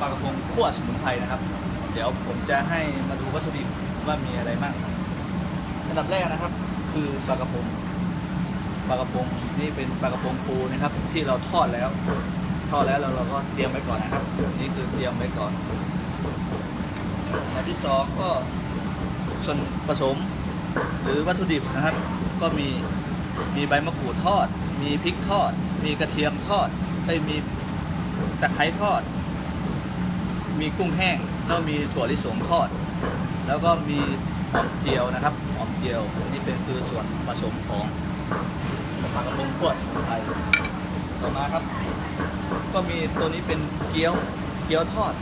ปลากระพงคั่วสมุนไพรนะครับ เดี๋ยวผมจะให้มาดูวัตถุดิบว่ามีอะไรบ้างอันดับแรกนะครับ คือปลากระพงปลากระพงนี่เป็นปลากระพงฟูนะครับ ที่เราทอดแล้วทอดแล้วเราเราก็เตรียมไว้ก่อนนะครับ นี่คือเตรียมไว้ก่อนอันที่สองก็ส่วนผสมหรือวัตถุดิบนะครับ ก็มีมีใบมะกรูดทอด มีพริกทอด มีกระเทียมทอดได้ยมีตะไคร้ทอด มีกุ้งแห้งแล้วมีถั่วลิสงทอด แล้วก็มีหอมเจียวนะครับหอมเจียวนี่เป็นคือส่วนผสมของปลากระพงคั่วสมุนไพรต่อมาครับ ก็มีตัวนี้เป็นเกี๊ยวเกี๊ยวทอด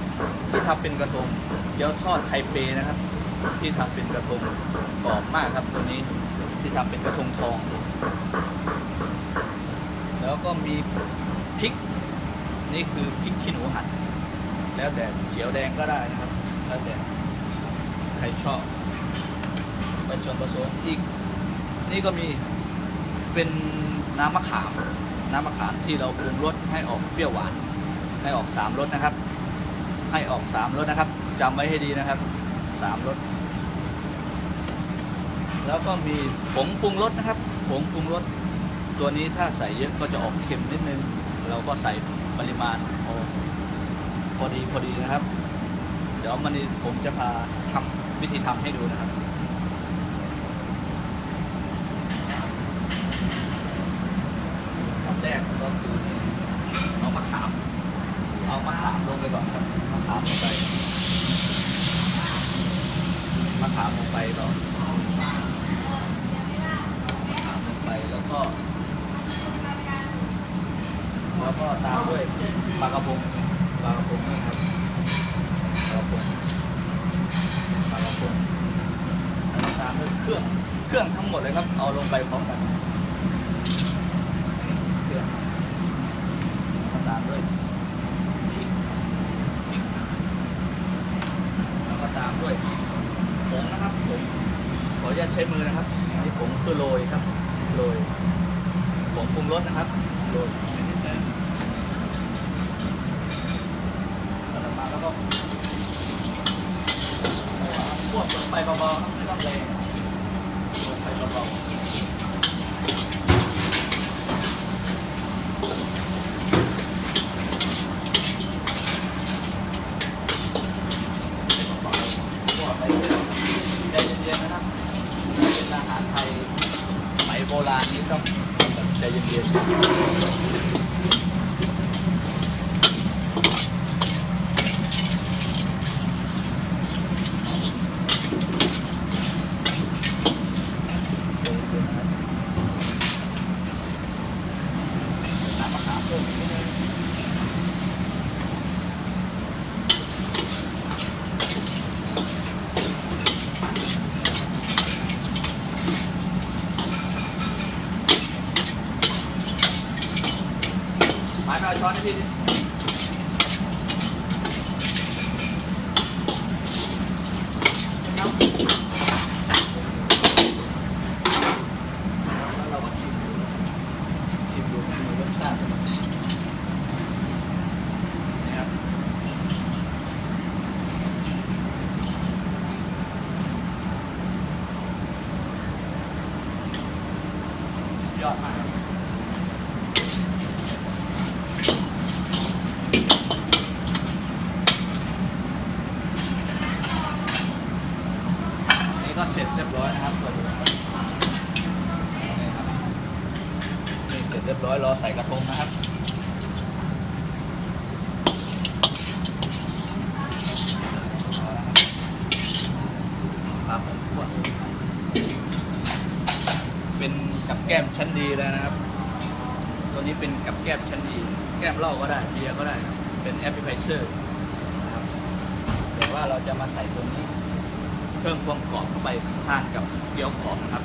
ที่ทำเป็นกระทงเกี๊ยวทอดไทเปนะครับ ที่ทำเป็นกระทงกรอบมากครับตัวนี้ที่ทำเป็นกระทงทอง แล้วก็มีพริก นี่คือพริกขี้หนูหั่น แล้วแต่เขียวแดงก็ได้นะครับ แล้วแต่ใครชอบเป็นส่วนผสมอีก นี่ก็มีเป็นน้ำมะขาม น้ำมะขามที่เราปรุงรสให้ออกเปรี้ยวหวาน ให้ออกสามรสนะครับ ให้ออกสามรสนะครับจำไว้ให้ดีนะครับสามรสแล้วก็มีผงปรุงรสนะครับผงปรุงรสตัวนี้ถ้าใส่เยอะก็จะออกเค็มนิดนึง เราก็ใส่ปริมาณพอ พอดีพอดีนะครับ เดี๋ยวมันผมจะพาทำวิธีทำให้ดูนะครับอันแรกก็คือเอามะขามเอามะขามลงไปก่อนครับมะขามลงไปมะขามลงไปก่อนมะขามลงไปแล้วก็แล้วก็ตามด้วยปลากระพง ปลากระพงนี่ครับปลากระพงปลากระพงแล้วตามด้วยเครื่อง เครื่องทั้งหมดเลยครับ เอาลงไปพร้อมกันเครื่องแล้วตามด้วยพริกพริกแล้วก็ตามด้วยผงนะครับผงขออนุญาตใช้มือนะครับนนี้ผงคือโรยครับโรยผงปรุงรสนะครับโรยนิดนึง ต่อมาแล้วก็พวก ลงไปเบาๆไม่ต้องแรงลงไปเบาๆพวกไปเรื่อยใจเย็นๆนะครับเป็นอาหารไทยสมัยโบราณนี้ต้องแบบใจเย็นๆ น้ำมะขามเพิ่มอีกนิดนึง หมายไปเอาช้อนให้พี่ดิครับแล้วเราก็ชิมดู ชิมดูมีรสชาตินี่ครับยอดมากครับนี่ก็เสร็จเรียบร้อยนะครับตัวนี้นี่ครับ นี่เสร็จเรี ยบร้อยรอใส่กระทงนะครับครับขวดเป็นกับแก้มชั้นดีเลยนะครับ ตัวนี้เป็นกับแก้มชั้นดี แก้มเหล้าก็ได้เบียร์ก็ได้ครับเป็นแอปเปิลไเซอร์นะครับแต่ว่าเราจะมาใส่ตัวนี้ เพิ่มความกรอบเข้าไปทานกับเกี๊ยวกรอบนะครับ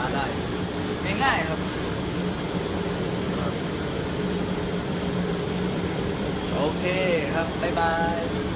าได้ ง่ายๆครับโอเคครับ บ๊ายบาย